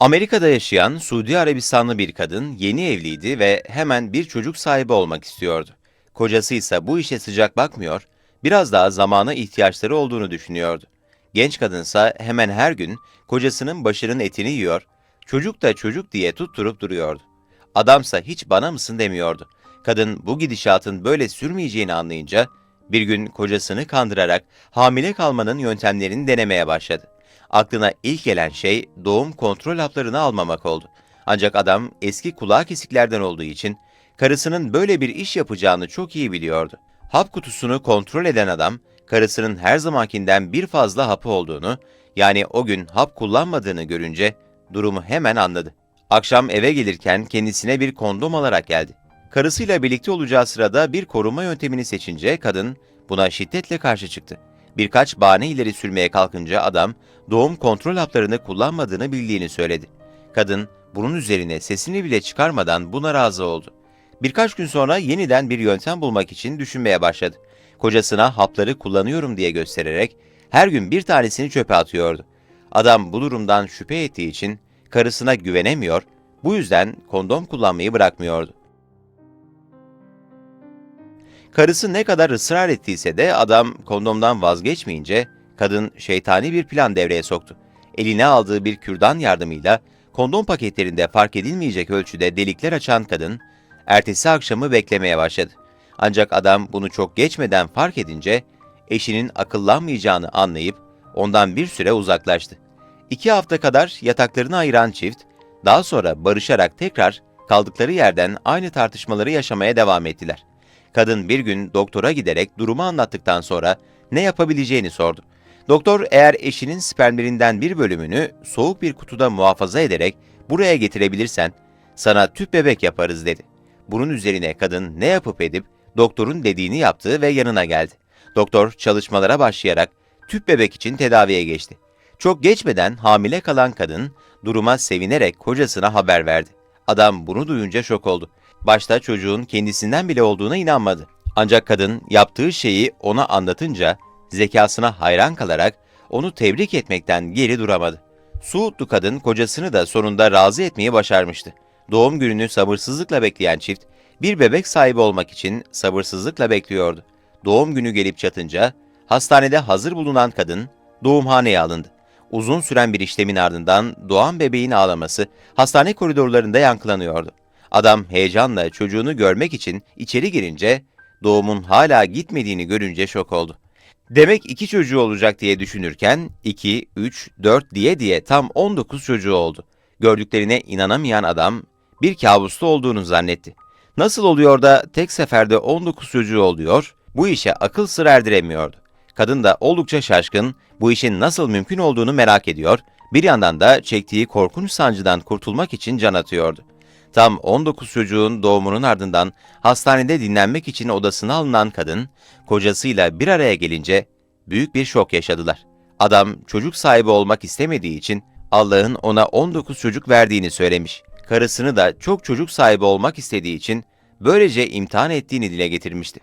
Amerika'da yaşayan Suudi Arabistanlı bir kadın yeni evliydi ve hemen bir çocuk sahibi olmak istiyordu. Kocası ise bu işe sıcak bakmıyor, biraz daha zamana ihtiyaçları olduğunu düşünüyordu. Genç kadınsa hemen her gün kocasının başının etini yiyor, çocuk da çocuk diye tutturup duruyordu. Adamsa hiç bana mısın demiyordu. Kadın bu gidişatın böyle sürmeyeceğini anlayınca bir gün kocasını kandırarak hamile kalmanın yöntemlerini denemeye başladı. Aklına ilk gelen şey doğum kontrol haplarını almamak oldu. Ancak adam eski kulağı kesiklerden olduğu için karısının böyle bir iş yapacağını çok iyi biliyordu. Hap kutusunu kontrol eden adam, karısının her zamankinden bir fazla hapı olduğunu, yani o gün hap kullanmadığını görünce durumu hemen anladı. Akşam eve gelirken kendisine bir kondom alarak geldi. Karısıyla birlikte olacağı sırada bir koruma yöntemini seçince kadın buna şiddetle karşı çıktı. Birkaç bahane ileri sürmeye kalkınca adam doğum kontrol haplarını kullanmadığını bildiğini söyledi. Kadın bunun üzerine sesini bile çıkarmadan buna razı oldu. Birkaç gün sonra yeniden bir yöntem bulmak için düşünmeye başladı. Kocasına hapları kullanıyorum diye göstererek her gün bir tanesini çöpe atıyordu. Adam bu durumdan şüphe ettiği için karısına güvenemiyor, bu yüzden kondom kullanmayı bırakmıyordu. Karısı ne kadar ısrar ettiyse de adam kondomdan vazgeçmeyince kadın şeytani bir plan devreye soktu. Eline aldığı bir kürdan yardımıyla kondom paketlerinde fark edilmeyecek ölçüde delikler açan kadın ertesi akşamı beklemeye başladı. Ancak adam bunu çok geçmeden fark edince eşinin akıllanmayacağını anlayıp ondan bir süre uzaklaştı. İki hafta kadar yataklarını ayıran çift daha sonra barışarak tekrar kaldıkları yerden aynı tartışmaları yaşamaya devam ettiler. Kadın bir gün doktora giderek durumu anlattıktan sonra ne yapabileceğini sordu. Doktor eğer eşinin spermlerinden bir bölümünü soğuk bir kutuda muhafaza ederek buraya getirebilirsen sana tüp bebek yaparız dedi. Bunun üzerine kadın ne yapıp edip doktorun dediğini yaptı ve yanına geldi. Doktor çalışmalara başlayarak tüp bebek için tedaviye geçti. Çok geçmeden hamile kalan kadın duruma sevinerek kocasına haber verdi. Adam bunu duyunca şok oldu. Başta çocuğun kendisinden bile olduğuna inanmadı. Ancak kadın yaptığı şeyi ona anlatınca zekasına hayran kalarak onu tebrik etmekten geri duramadı. Suudlu kadın kocasını da sonunda razı etmeyi başarmıştı. Doğum gününü sabırsızlıkla bekleyen çift bir bebek sahibi olmak için sabırsızlıkla bekliyordu. Doğum günü gelip çatınca hastanede hazır bulunan kadın doğumhaneye alındı. Uzun süren bir işlemin ardından doğan bebeğin ağlaması hastane koridorlarında yankılanıyordu. Adam heyecanla çocuğunu görmek için içeri girince doğumun hala gitmediğini görünce şok oldu. Demek iki çocuğu olacak diye düşünürken 2, 3, 4 diye diye tam 19 çocuğu oldu. Gördüklerine inanamayan adam bir kabusta olduğunu zannetti. Nasıl oluyor da tek seferde 19 çocuğu oluyor, bu işe akıl sır erdiremiyordu. Kadın da oldukça şaşkın, bu işin nasıl mümkün olduğunu merak ediyor, bir yandan da çektiği korkunç sancıdan kurtulmak için can atıyordu. Tam 19 çocuğun doğumunun ardından hastanede dinlenmek için odasına alınan kadın, kocasıyla bir araya gelince büyük bir şok yaşadılar. Adam çocuk sahibi olmak istemediği için Allah'ın ona 19 çocuk verdiğini söylemiş. Karısını da çok çocuk sahibi olmak istediği için böylece imtihan ettiğini dile getirmişti.